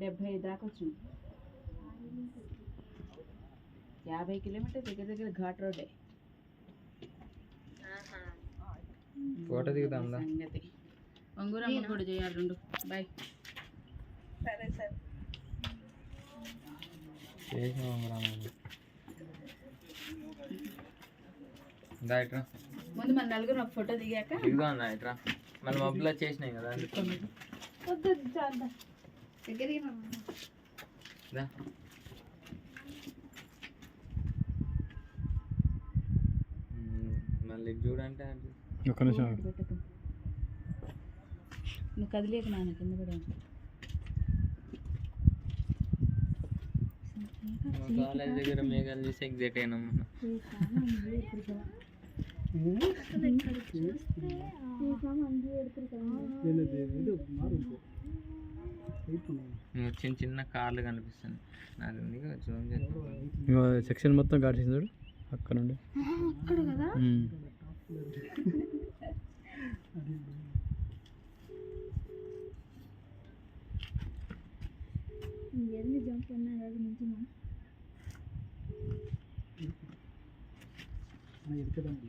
డెబ్బై దాకా వచ్చింది. యాభై కిలోమీటర్ దగ్గర దగ్గర ఘాట్ రోడ్డే ఫోటో దిగుతాందా సంగతి. ఒంగూరమ్మ కూడా చేయాలి రెండు. బాయ్. సరే సరే. ఇట్రా ముందు మన నలుగురు ఒక ఫోటో దిగాక దిగుదా అన్న ఇట్రా మన మబ్బులో చేసినాయి కదా. వద్దు చాలా దగ్గరికి రా. మళ్ళీ చూడంటే ఒక్క నిమిషం. నువ్వు కదిలేక నాన్న కింద కూడా కాలేజ్ దగ్గర మేఘాలు చూసి ఎగ్జైట్ అయినాం మనం. చిన్న చిన్న కార్లు కనిపిస్తుంది నాకు జూమ్ చేద్దాం. సెక్షన్ మొత్తం కాటేసింది చూడు అక్కడ నుండి. అక్కడ కదా. ఎన్ని జంప్ అది ఎక్కదండి